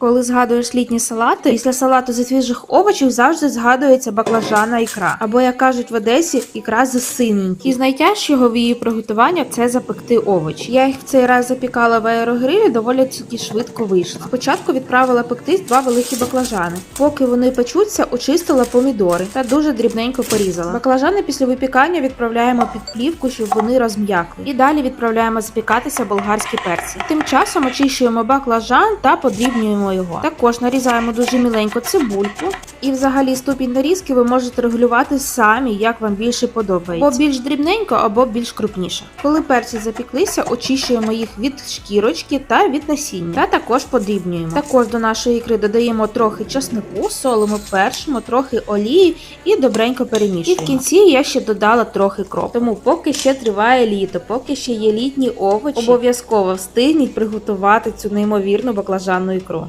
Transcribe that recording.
Коли згадуєш літні салати, після салату зі свіжих овочів завжди згадується баклажана ікра. Або, як кажуть в Одесі, ікра з синенькі. І з найтяжчого в її приготуванні це запекти овочі. Я їх в цей раз запікала в аерогрилі, доволі таки швидко вийшло. Спочатку відправила пектись два великі баклажани. Поки вони печуться, очистила помідори та дуже дрібненько порізала. Баклажани після випікання відправляємо під плівку, щоб вони розм'якли. І далі відправляємо запікатися болгарські перці. Тим часом очищуємо баклажан та подрібнюємо його. Також нарізаємо дуже міленько цибульку. І взагалі ступінь нарізки ви можете регулювати самі, як вам більше подобається. Або більш дрібненько, або більш крупніше. Коли перці запіклися, очищуємо їх від шкірочки та від насіння. Та також подрібнюємо. Також до нашої ікри додаємо трохи часнику, солимо першимо, трохи олії і добренько перемішуємо. І в кінці я ще додала трохи кроп. Тому поки ще триває літо, поки ще є літні овочі, обов'язково встигніть приготувати цю неймовірну баклажанну ікру.